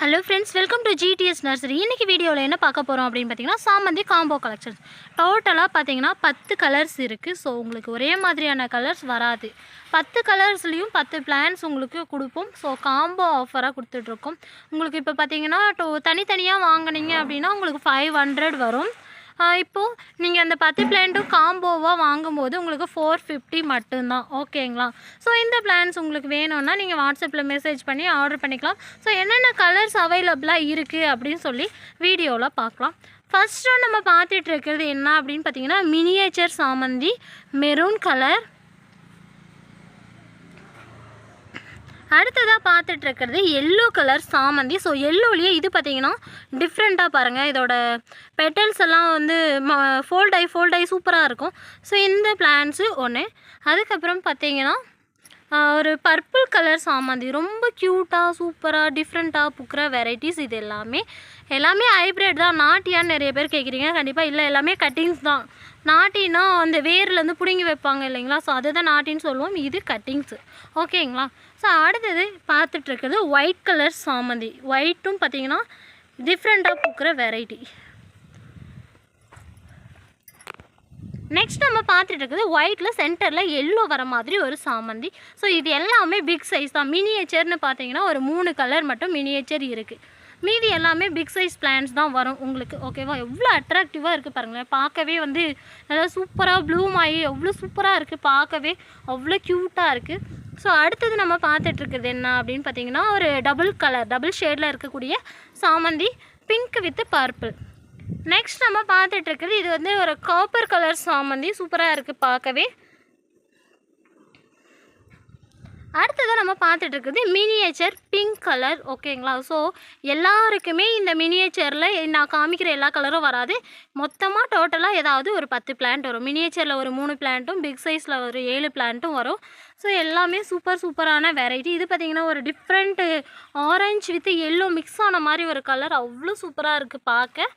Hello friends welcome to GTS nursery இன்றைக்கி வீடியோவில் என்ன பார்க்க போகிறோம் அப்படின்னு பார்த்தீங்கன்னா சாமந்தி காம்போ கலெக்ஷன்ஸ் டோட்டலாக பார்த்தீங்கன்னா பத்து கலர்ஸ் இருக்குது ஸோ உங்களுக்கு ஒரே மாதிரியான கலர்ஸ் வராது. பத்து கலர்ஸ்லேயும் பத்து பிளான்ஸ் உங்களுக்கு கொடுப்போம். ஸோ காம்போ ஆஃபராக கொடுத்துட்ருக்கோம் உங்களுக்கு இப்போ பார்த்தீங்கன்னா டோ தனித்தனியாக வாங்குனீங்க அப்படின்னா உங்களுக்கு ஃபைவ் ஹண்ட்ரட் வரும். இப்போது நீங்கள் அந்த பத்து பிளான்ட்டும் காம்போவாக வாங்கும்போது உங்களுக்கு ஃபோர் ஃபிஃப்டி மட்டும்தான். ஓகேங்களா ஸோ இந்த பிளான்ஸ் உங்களுக்கு வேணும்னா நீங்கள் வாட்ஸ்அப்பில் மெசேஜ் பண்ணி ஆர்டர் பண்ணிக்கலாம். ஸோ என்னென்ன கலர்ஸ் அவைலபிளாக இருக்குது அப்படின்னு சொல்லி வீடியோவில் பார்க்கலாம். ஃபஸ்ட்டு நம்ம பார்த்துட்டு இருக்கிறது என்ன அப்படின்னு பார்த்தீங்கன்னா மினியேச்சர் சாமந்தி மெரூன் கலர் அடுத்ததாக பார்த்துட்டு இருக்கிறது எல்லோ கலர் சாமந்தி. ஸோ எல்லோலேயே இது பார்த்தீங்கன்னா டிஃப்ரெண்ட்டாக பாருங்கள் இதோட பெட்டல்ஸ் எல்லாம் வந்து ஃபோல்ட் ஆகி ஃபோல்ட் ஆகி சூப்பராக இருக்கும். ஸோ இந்த பிளான்ஸு ஒன்று அதுக்கப்புறம் பார்த்தீங்கன்னா ஒரு பர்பிள் கலர் சாமந்தி ரொம்ப க்யூட்டாக சூப்பராக டிஃப்ரெண்ட்டாக பூக்கிற வெரைட்டிஸ் இது எல்லாமே. எல்லாமே ஹைப்ரிட் தான். நாட்டியான்னு நிறைய பேர் கேட்குறீங்க கண்டிப்பாக இல்லை எல்லாமே கட்டிங்ஸ் தான். நாட்டினா அந்த வேர்லேருந்து பிடுங்கி வைப்பாங்க இல்லைங்களா? ஸோ அதுதான் நாட்டின்னு சொல்லுவோம். இது கட்டிங்ஸு ஓகேங்களா ஸோ அடுத்தது பார்த்துட்ருக்கிறது ஒயிட் கலர் சாமந்தி. ஒயிட்டும் பார்த்தீங்கன்னா டிஃப்ரெண்ட்டாக பூக்கிற வெரைட்டி நெக்ஸ்ட் நம்ம பார்த்துட்டு இருக்குது ஒயிட்டில் சென்டரில் எல்லோ வர மாதிரி ஒரு சாமந்தி. ஸோ இது எல்லாமே பிக் சைஸ் தான். மினியேச்சர்னு பார்த்தீங்கன்னா ஒரு மூணு கலர் மட்டும் மினியேச்சர் இருக்குது மீதி எல்லாமே பிக் சைஸ் பிளான்ஸ் தான் வரும் உங்களுக்கு ஓகேவா எவ்வளோ அட்ராக்டிவாக இருக்குது பாருங்களேன். பார்க்கவே வந்து நல்லா சூப்பராக ப்ளூம் ஆகி எவ்வளோ சூப்பராக இருக்குது பார்க்கவே. அவ்வளோ க்யூட்டாக இருக்குது ஸோ அடுத்தது நம்ம பார்த்துட்டு இருக்குது என்ன அப்படின்னு பார்த்தீங்கன்னா ஒரு டபுள் கலர் டபுள் ஷேடில் இருக்கக்கூடிய சாமந்தி. பிங்க் வித் பர்பிள் நெக்ஸ்ட் நம்ம பார்த்துட்டு இருக்குது இது வந்து ஒரு காப்பர் கலர் சாமந்தி சூப்பராக இருக்குது பார்க்கவே. அடுத்ததாக நம்ம பார்த்துட்டு இருக்குது மினியேச்சர் பிங்க் கலர் ஓகேங்களா ஸோ எல்லாருக்குமே இந்த மினியேச்சரில் நான் காமிக்கிற எல்லா கலரும் வராது. மொத்தமாக டோட்டலாக ஏதாவது ஒரு பத்து பிளான்ட் வரும். மினியேச்சரில் ஒரு மூணு பிளான்ட்டும் பிக் சைஸில் ஒரு ஏழு பிளான்ட்டும் வரும். ஸோ எல்லாமே சூப்பர் சூப்பரான வெரைட்டி இது பார்த்திங்கன்னா ஒரு different orange with yellow mix ஆன மாதிரி ஒரு கலர் அவ்வளோ சூப்பராக இருக்குது பார்க்க.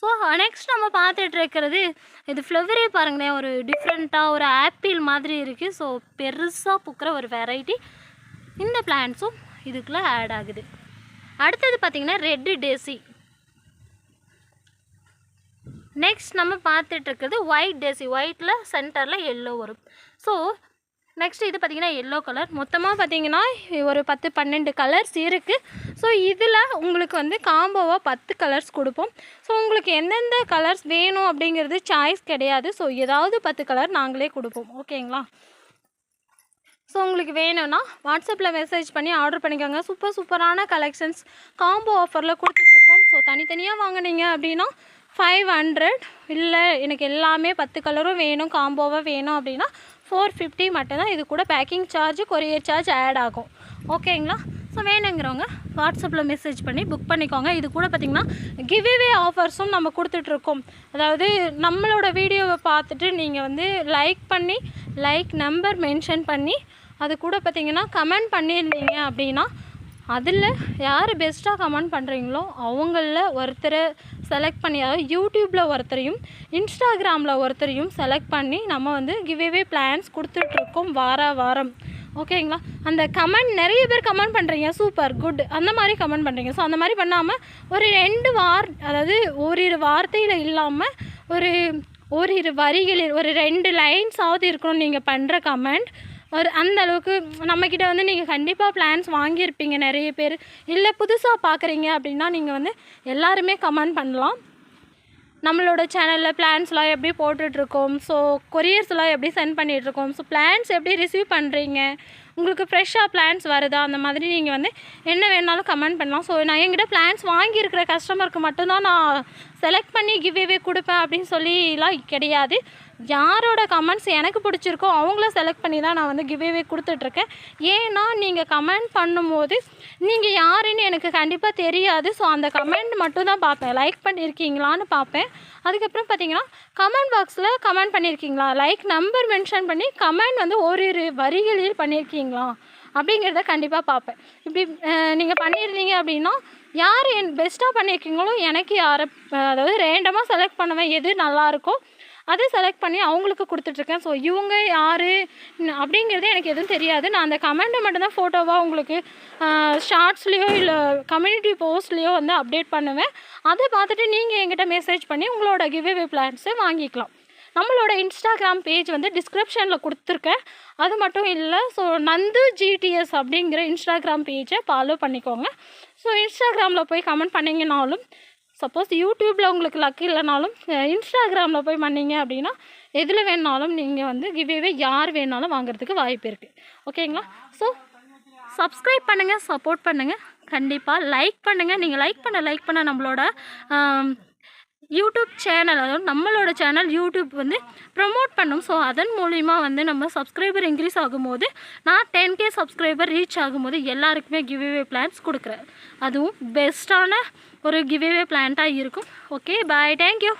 ஸோ நெக்ஸ்ட் நம்ம பார்த்துட்டு இருக்கிறது இது ஃப்ளவரே பாருங்களேன் ஒரு டிஃப்ரெண்ட்டாக ஒரு ஆப்பிள் மாதிரி இருக்குது ஸோ பெருசாக பூக்கிற ஒரு வெரைட்டி இந்த பிளான்ஸும் இதுக்குள்ளே ஆட் ஆகுது. அடுத்தது பார்த்திங்கன்னா ரெட்டு டேசி நெக்ஸ்ட் நம்ம பார்த்துட்டு இருக்கிறது ஒயிட் டேசி ஒயிட்டில் சென்டரில் எல்லோ வரும். ஸோ நெக்ஸ்ட் இது பார்த்திங்கன்னா எல்லோ கலர் மொத்தமாக பார்த்தீங்கன்னா ஒரு பத்து பன்னெண்டு கலர்ஸ் இருக்குது ஸோ இதில் உங்களுக்கு வந்து காம்போவாக பத்து கலர்ஸ் கொடுப்போம். ஸோ உங்களுக்கு எந்தெந்த கலர்ஸ் வேணும் அப்படிங்கிறது சாய்ஸ் கிடையாது. ஸோ ஏதாவது பத்து கலர் நாங்களே கொடுப்போம். ஓகேங்களா ஸோ உங்களுக்கு வேணும்னா வாட்ஸ்அப்பில் மெசேஜ் பண்ணி ஆர்டர் பண்ணிக்கோங்க. சூப்பர் சூப்பரான கலெக்ஷன்ஸ் காம்போ ஆஃபரில் கொடுத்துட்ருக்கோம். ஸோ தனித்தனியாக வாங்குனீங்க அப்படின்னா ஃபைவ் ஹண்ட்ரட் இல்லை எனக்கு எல்லாமே பத்து கலரும் வேணும் காம்போவாக வேணும் அப்படின்னா ஃபோர் ஃபிஃப்டி மட்டும்தான் இது கூட packing charge courier charge add ஆகும். ஓகேங்களா? ஸோ வேணுங்கிறவங்க வாட்ஸ்அப்பில் மெசேஜ் பண்ணி புக் பண்ணிக்கோங்க. இது கூட பார்த்திங்கன்னா கிவ்அவே ஆஃபர்ஸும் நம்ம கொடுத்துட்ருக்கோம். அதாவது நம்மளோட வீடியோவை பார்த்துட்டு நீங்கள் வந்து லைக் பண்ணி லைக் நம்பர் மென்ஷன் பண்ணி அது கூட பார்த்திங்கன்னா கமெண்ட் பண்ணியிருந்தீங்க அப்படின்னா அதில் யார் பெஸ்ட்டாக கமெண்ட் பண்ணுறீங்களோ அவங்களில் ஒருத்தரை செலக்ட் பண்ணி அதாவது யூடியூப்பில் ஒருத்தரையும் இன்ஸ்டாகிராமில் ஒருத்தரையும் செலக்ட் பண்ணி நம்ம வந்து கிவ்வே பிளான்ஸ் கொடுத்துட்ருக்கோம் வார வாரம். ஓகேங்களா அந்த கமெண்ட் நிறைய பேர் கமெண்ட் பண்ணுறீங்க சூப்பர் குட் அந்த மாதிரி கமெண்ட் பண்ணுறீங்க ஸோ அந்த மாதிரி பண்ணாமல் ஒரு ரெண்டு வார் அதாவது ஓரிரு வார்த்தையில் இல்லாமல் ஒரு ஓரிரு வரிகளில் ஒரு ரெண்டு லைன்ஸாவது இருக்கணும் நீங்கள் பண்ணுற கமெண்ட் ஒரு அந்த அளவுக்கு நம்மக்கிட்ட வந்து நீங்கள் கண்டிப்பாக பிளான்ஸ் வாங்கியிருப்பீங்க நிறைய பேர். இல்லை புதுசாக பார்க்குறீங்க அப்படின்னா நீங்கள் வந்து எல்லாருமே கமெண்ட் பண்ணலாம். நம்மளோட சேனலில் பிளான்ஸ்லாம் எப்படி போட்டுட்ருக்கோம்? ஸோ கொரியர்ஸ்லாம் எப்படி சென்ட் பண்ணிகிட்ருக்கோம் ஸோ பிளான்ஸ் எப்படி ரிசீவ் பண்ணுறீங்க உங்களுக்கு ஃப்ரெஷ்ஷாக பிளான்ஸ் வருதா? அந்த மாதிரி நீங்கள் வந்து என்ன வேணாலும் கமெண்ட் பண்ணலாம். ஸோ நான் என்கிட்ட பிளான்ஸ் வாங்கியிருக்கிற கஸ்டமருக்கு மட்டும்தான் நான் செலக்ட் பண்ணி கிவ்வே கொடுப்பேன் அப்படின்னு சொல்லிலாம் கிடையாது. யாரோட கமெண்ட்ஸ் எனக்கு பிடிச்சிருக்கோ அவங்கள செலக்ட் பண்ணி தான் நான் வந்து கிவ்வே கொடுத்துட்ருக்கேன். ஏன்னா நீங்கள் கமெண்ட் பண்ணும்போது நீங்கள் யாருன்னு எனக்கு கண்டிப்பாக தெரியாது. ஸோ அந்த கமெண்ட் மட்டும் தான் பார்ப்பேன். லைக் பண்ணியிருக்கீங்களான்னு பார்ப்பேன். அதுக்கப்புறம் பார்த்தீங்கன்னா கமெண்ட் பாக்ஸில் கமெண்ட் பண்ணியிருக்கீங்களா லைக் நம்பர் மென்ஷன் பண்ணி கமெண்ட் வந்து ஓரிரு வரிகளில் பண்ணியிருக்கீங்களா அப்படிங்கிறத கண்டிப்பாக பார்ப்பேன். இப்படி நீங்கள் பண்ணியிருந்தீங்க அப்படின்னா யார் என் பெஸ்ட்டாக பண்ணியிருக்கீங்களோ எனக்கு யாரை அதாவது ரேண்டமாக செலக்ட் பண்ணுவேன் எது நல்லாயிருக்கோ அதை செலக்ட் பண்ணி அவங்களுக்கு கொடுத்துட்ருக்கேன். ஸோ இவங்க யார்? அப்படிங்கிறது எனக்கு எதுவும் தெரியாது. நான் அந்த கமெண்ட்டை மட்டும்தான் ஃபோட்டோவாக உங்களுக்கு ஷார்ட்ஸ்லேயோ இல்லை கம்யூனிட்டி போஸ்ட்லேயோ வந்து அப்டேட் பண்ணுவேன். அதை பார்த்துட்டு நீங்கள் என்கிட்ட மெசேஜ் பண்ணி உங்களோட கிவ்வே பிளான்ஸை வாங்கிக்கலாம். நம்மளோட இன்ஸ்டாகிராம் பேஜ் வந்து டிஸ்கிரிப்ஷனில் கொடுத்துருக்கேன். அது மட்டும் இல்லை ஸோ நந்து ஜிடிஎஸ் அப்படிங்கிற இன்ஸ்டாகிராம் பேஜை ஃபாலோ பண்ணிக்கோங்க. ஸோ இன்ஸ்டாகிராமில் போய் கமெண்ட் பண்ணிங்கனாலும் சப்போஸ் யூடியூப்பில் உங்களுக்கு லக் இல்லைனாலும் இன்ஸ்டாகிராமில் போய் பண்ணிங்க அப்படின்னா எதில் வேணாலும் நீங்கள் வந்து கிவ்வே யார் வேணாலும் வாங்குறதுக்கு வாய்ப்பு இருக்குது ஓகேங்களா ஸோ சப்ஸ்கிரைப் பண்ணுங்கள் சப்போர்ட் பண்ணுங்கள் கண்டிப்பாக லைக் பண்ணுங்கள் நீங்கள் லைக் பண்ண லைக் பண்ண நம்மளோட யூடியூப் சேனல் அதாவது நம்மளோட சேனல் யூடியூப் வந்து ப்ரமோட் பண்ணும். ஸோ அதன் மூலிமா வந்து நம்ம சப்ஸ்கிரைபர் இன்க்ரீஸ் ஆகும்போது நான் டென் கே சப்ஸ்கிரைபர் ரீச் ஆகும்போது எல்லாருக்குமே கிவ்அவே பிளான்ஸ் கொடுக்குறேன். அதுவும் பெஸ்ட்டான ஒரு கிவ்அவே பிளான்ட்டாக இருக்கும். Okay bye thank you